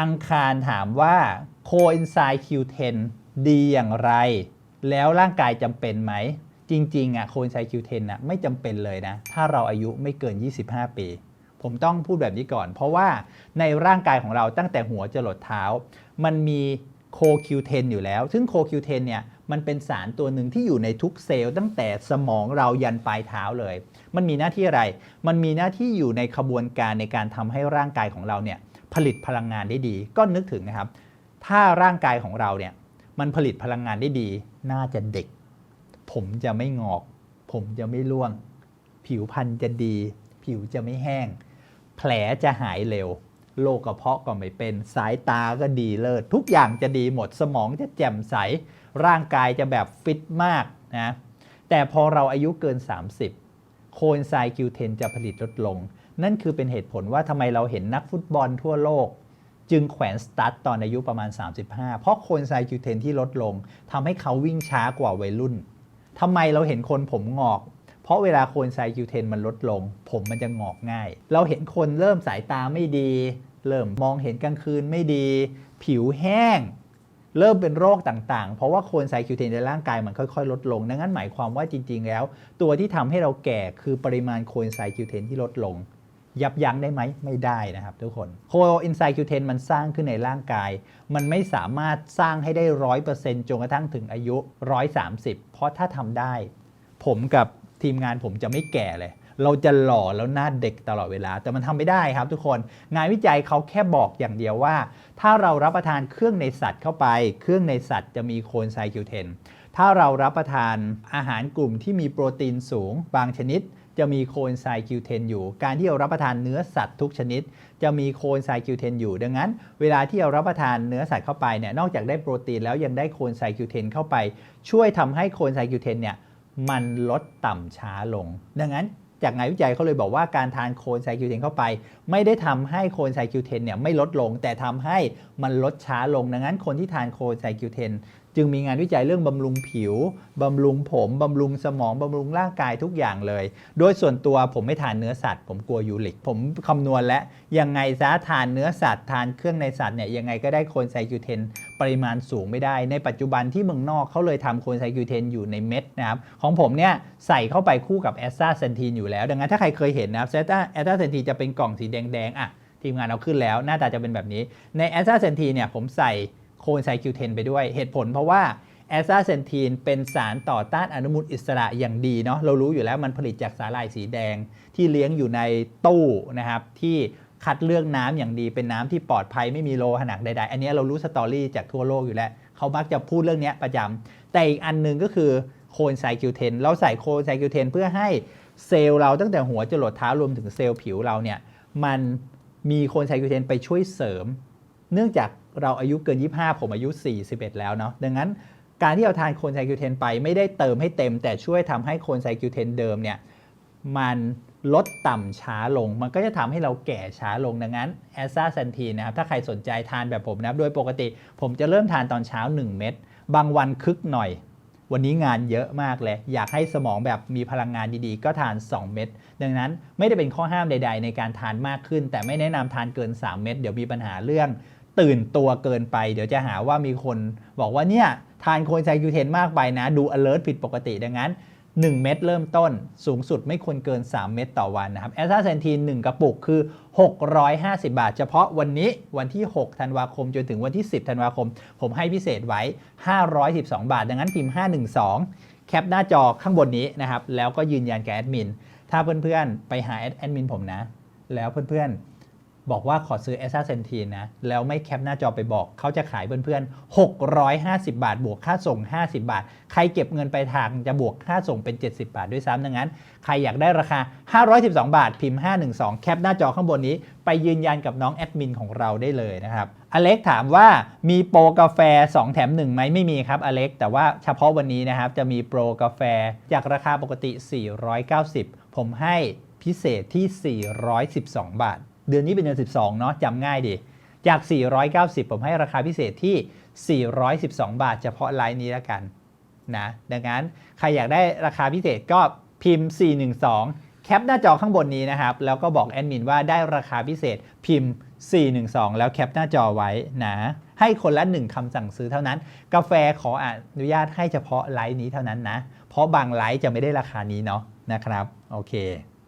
อังคารถามว่าโคเอนไซม์ Q10 ดีอย่างไร แล้วร่างกายจำเป็นไหม จริง ๆ อะโคเอนไซม์ Q10 อะไม่จำเป็นเลยนะ ถ้าเราอายุไม่เกิน 25 ปี ผมต้องพูดแบบนี้ก่อน เพราะว่าในร่างกายของเราตั้งแต่หัวจรดเท้า มันมีโคคิ Q10 อยู่แล้ว ซึ่งโค Q10 เนี่ยมันเป็นสารตัวหนึ่งที่อยู่ในทุกเซลล์ตั้งแต่สมองเรายันปลายเท้าเลย มันมีหน้าที่อะไร มันมีหน้าที่อยู่ในขบวนการในการทำให้ร่างกายของเราเนี่ย ผลิตพลังงานได้ดี ก็นึกถึงนะครับ ถ้าร่างกายของเราเนี่ยมันผลิตพลังงานได้ดี น่าจะเด็ก ผมจะไม่งอก ผมจะไม่ร่วง ผิวพรรณจะดี ผิวจะไม่แห้ง แผลจะหายเร็วโรคกระเพาะก็ไม่เป็นสายตาก็ดีเลิศทุกอย่างจะดีหมดสมองจะแจ่มใส ร่างกายจะแบบฟิตมากนะแต่พอเราอายุเกิน 30 โคนไซคิวเทนจะผลิตลดลง นั่นคือเป็นเหตุผลว่าทำไมเราเห็นนักฟุตบอลทั่วโลก จึงแขวนสตาร์ทตอนอายุประมาณ 35 เพราะโคนไซคิวเทนที่ลดลงทำให้เขาวิ่งช้ากว่าวัยรุ่นทำไมเราเห็นคนผมงอก เพราะเวลาโคนไซคิวเทนมันลดลง ผมมันจะงอกง่าย เราเห็นคนเริ่มสายตาไม่ดี เริ่มมองเห็นกลางคืนไม่ดี ผิวแห้งเริ่มเป็นโรคต่างๆ เพราะว่าโคนไซคิวเทนในร่างกายมันค่อยๆ ลดลง ดังนั้นหมายความว่าจริงๆ แล้ว ตัวที่ทำให้เราแก่คือปริมาณโคนไซคิวเทนที่ลดลง ยับยั้งได้ไหมไม่ได้นะครับทุกคนโคเอนไซคิวเทนมันสร้างขึ้นในร่างกาย มันไม่สามารถสร้างให้ได้ร้อยเปอร์เซ็นต์จนกระทั่งถึงอายุ 130 เพราะถ้าทำได้ ผมกับทีมงานผมจะไม่แก่เลย เราจะหล่อแล้วหน้าเด็กตลอดเวลา แต่มันทำไม่ได้ครับทุกคน งานวิจัยเขาแค่บอกอย่างเดียวว่า ถ้าเรารับประทานเครื่องในสัตว์เข้าไป เครื่องในสัตว์จะมีโคนไซคิวเทนถ้าเรารับประทานอาหารกลุ่มที่มีโปรตีนสูงบางชนิด จะมีโคนไซคิวเทนอยู่ การที่เรารับประทานเนื้อสัตว์ทุกชนิด จะมีโคนไซคิวเทนอยู่ ดังนั้น เวลาที่เรารับประทานเนื้อสัตว์เข้าไปเนี่ย นอกจากได้โปรตีนแล้วยังได้โคนไซคิวเทนเข้าไป ช่วยทำให้โคนไซคิวเทนเนี่ยมันลดต่ำช้าลง ดังนั้นจากงานวิจัยเขาเลยบอกว่าการทานโคนไซคิวเทนเข้าไป ไม่ได้ทำให้โคนไซคิวเทนเนี่ยไม่ลดลง แต่ทำให้มันลดช้าลง ดังนั้นคนที่ทานโคนไซคิวเทน จึงมีงานวิจัยเรื่องบำรุงผิว บำรุงผมบำรุงสมองบำรุงร่างกายทุกอย่างเลย โดยส่วนตัวผมไม่ทานเนื้อสัตว์ ผมกลัวยูริก ผมคำนวณแล้วยังไงซะทานเนื้อสัตว์ทานเครื่องในสัตว์เนี่ยยังไงก็ได้โคนไซคิวเทนปริมาณสูงไม่ได้ ในปัจจุบันที่เมืองนอกเขาเลยทำโคนไซคิวเทนอยู่ในเม็ดนะครับของผมเนี่ยใส่เข้าไปคู่กับแอสตาเซนทีนอยู่แล้ว ดังนั้นถ้าใครเคยเห็นนะครับแอสตาแอสตาเซนทีนจะเป็นกล่องสีแดงๆอะทีมงานเอาขึ้นแล้วหน้าตาจะเป็นแบบนี้ในแอสตาเซนทีเนี่ยผมใส่ โคนไซคิวเทนไปด้วย เหตุผลเพราะว่าแอสตาเซนทีนเป็นสารต่อต้านอนุมูลอิสระอย่างดีเนาะเรารู้อยู่แล้วมันผลิตจากสาหร่ายสีแดงที่เลี้ยงอยู่ในตู้นะครับที่คัดเลือกน้ำอย่างดีเป็นน้ำที่ปลอดภัยไม่มีโลหะหนักใดๆ อันนี้เรารู้สตอรี่จากทั่วโลกอยู่แล้ว เขามักจะพูดเรื่องนี้ประจำแต่อีกอันหนึงก็คือโคนไซคิวเทนเราใส่โคนไซคิวเทนเพื่อให้เซลล์เราตั้งแต่หัวจรดเท้ารวมถึงเซลล์ผิวเราเนี่ยมันมีโคนไซคิวเทนไปช่วยเสริม เนื่องจาก เราอายุเกิน 25 ผมอายุ 41 แล้วเนาะดังนั้นการที่เราทานโคนไซคิวเทนไปไม่ได้เติมให้เต็ม แต่ช่วยทำให้โคนไซคิวเทนเดิมเนี่ยมันลดต่ำช้าลง มันก็จะทำให้เราแก่ช้าลงดังนั้นแอสซาเซนทีนะครับถ้าใครสนใจทานแบบผมนะครับโดยปกติ ผมจะเริ่มทานตอนเช้า 1 เม็ดบางวันคึกหน่อย วันนี้งานเยอะมากเลย อยากให้สมองแบบมีพลังงานดีๆ ก็ทาน 2 เม็ดดังนั้นไม่ได้เป็นข้อห้ามใด ๆ ในการทานมากขึ้น แต่ไม่แนะนำทานเกิน 3 เม็ดเดี๋ยวมีปัญหาเรื่อง ตื่นตัวเกินไป เดี๋ยวจะหาว่ามีคนบอกว่าเนี่ยทานโคนไซคิวเทนมากไปนะ ดู alert ผิดปกติดังนั้น 1 เม็ดเริ่มต้นสูงสุดไม่ควรเกิน 3 เม็ดต่อวันนะครับแอสตาเซนทีน1กระปุกคือ 650 บาท เฉพาะวันนี้วันที่ 6 ธันวาคม จนถึงวันที่ 10 ธันวาคม ผมให้พิเศษไว้ 512 บาท ดังนั้นพิมพ์ 512 แคปหน้าจอข้างบนนี้นะครับแล้วก็ยืนยันกับแอดมินถ้าเพื่อนๆไปหาแอดมินผมนะ แล้วเพื่อนๆ บอกว่าขอซื้อแอสซาเซนทีนนะ แล้วไม่แคปหน้าจอไปบอก เขาจะขายเพื่อนๆ 650 บาท บวกค่าส่ง 50 บาท ใครเก็บเงินไปทางจะบวกค่าส่งเป็น 70 บาทด้วยซ้ำดังนั้น ใครอยากได้ราคา 512 บาท พิมพ์ 512 แคปหน้าจอข้างบนนี้ ไปยืนยันกับน้องแอดมินของเราได้เลยนะครับ อเล็กถามว่ามีโปรกาแฟ 2 แถม1ไหมไม่มีครับอเล็ก แต่ว่าเฉพาะวันนี้นะครับจะมีโปรกาแฟจากราคาปกติ 490 ผมให้พิเศษที่ 412 บาท เดือนนี้เป็นเดือน 12 เนาะจำง่ายดี จาก 490 ผมให้ราคาพิเศษที่ 412 บาท เฉพาะไลน์นี้แล้วกันนะดังนั้นใครอยากได้ราคาพิเศษก็พิมพ์ 412 แคปหน้าจอข้างบนนี้นะครับ แล้วก็บอกแอดมินว่าได้ราคาพิเศษพิมพ์ 412 แล้วแคปหน้าจอไว้นะให้คนละ 1คำสั่งซื้อเท่านั้น กาแฟขออนุญาตให้เฉพาะไลฟ์นี้เท่านั้นนะ เพราะบางไลฟ์จะไม่ได้ราคานี้เนาะนะครับ โอเค